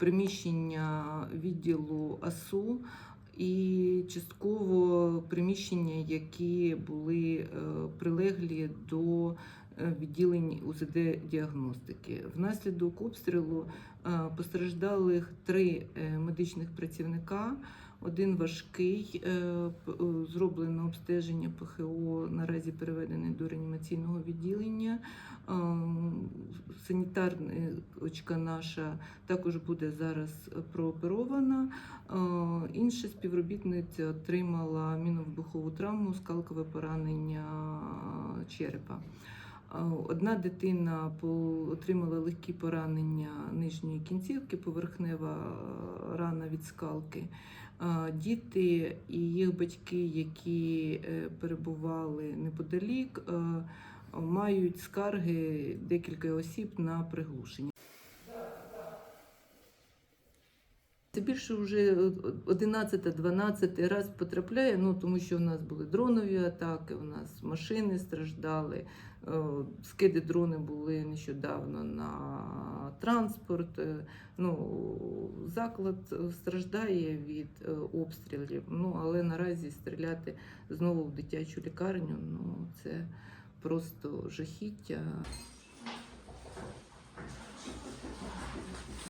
приміщення відділу АСУ і частково приміщення, які були е, прилеглі до е, відділень УЗД-діагностики. Внаслідок обстрілу е, постраждалих три медичних працівника. Один важкий, зроблено обстеження ПХО, наразі переведений до реанімаційного відділення. Санітарничка наша також буде зараз прооперована. Е, Інша співробітниця отримала міновибухову травму, скалкове поранення черепа. Е, Одна дитина отримала легкі поранення нижньої кінцівки, поверхнева е, рана від скалки. Діти і їх батьки, які перебували неподалік, мають скарги декілька осіб на приглушення. Це більше вже 11-12 раз потрапляє, ну тому що у нас були дронові атаки, у нас машини страждали, е, скиди дрони були нещодавно на транспорт. е, Ну, заклад страждає від е, обстрілів. Ну, але наразі стріляти знову в дитячу лікарню ну, це просто жахіття.